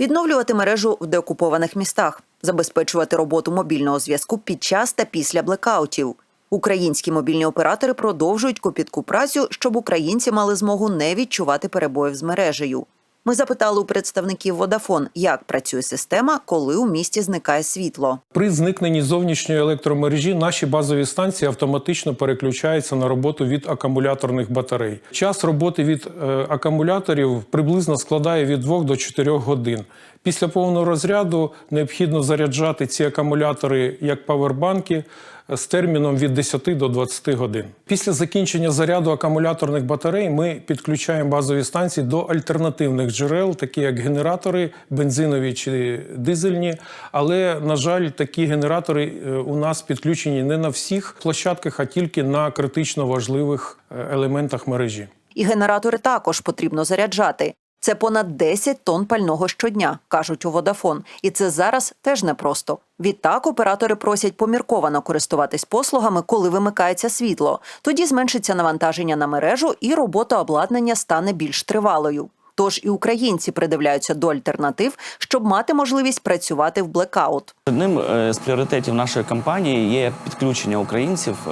відновлювати мережу в деокупованих містах, забезпечувати роботу мобільного зв'язку під час та після блекаутів. Українські мобільні оператори продовжують копітку працю, щоб українці мали змогу не відчувати перебоїв з мережею. Ми запитали у представників Водафон, як працює система, коли у місті зникає світло. При зникненні зовнішньої електромережі наші базові станції автоматично переключаються на роботу від акумуляторних батарей. Час роботи від е, акумуляторів приблизно складає від 2 до 4 годин. Після повного розряду необхідно заряджати ці акумулятори як павербанки е, з терміном від 10 до 20 годин. Після закінчення заряду акумуляторних батарей ми підключаємо базові станції до альтернативних джерел, такі як генератори, бензинові чи дизельні. Але, на жаль, такі генератори е, у нас підключені не на всіх площадках, а тільки на критично важливих е, елементах мережі. І генератори також потрібно заряджати. Це понад 10 тонн пального щодня, кажуть у Водафон. І це зараз теж непросто. Відтак оператори просять помірковано користуватись послугами, коли вимикається світло. Тоді зменшиться навантаження на мережу і робота обладнання стане більш тривалою. Тож і українці придивляються до альтернатив, щоб мати можливість працювати в блекаут. Одним е, з пріоритетів нашої кампанії є підключення українців е,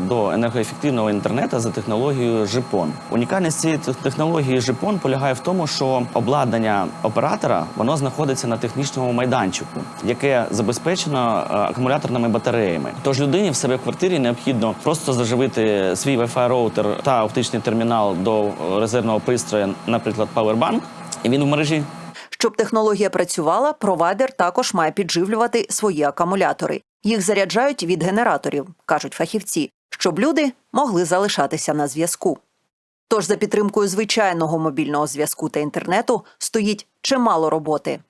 до енергоефективного інтернету за технологією ЖИПОН. Унікальність цієї технології ЖИПОН полягає в тому, що обладнання оператора воно знаходиться на технічному майданчику, яке забезпечено е, акумуляторними батареями. Тож людині в себе в квартирі необхідно просто заживити свій Wi-Fi роутер та оптичний термінал до резервного пристрою, наприклад, Powerbank, і він в мережі. Щоб технологія працювала, провайдер також має підживлювати свої акумулятори. Їх заряджають від генераторів, кажуть фахівці, щоб люди могли залишатися на зв'язку. Тож за підтримкою звичайного мобільного зв'язку та інтернету стоїть чимало роботи.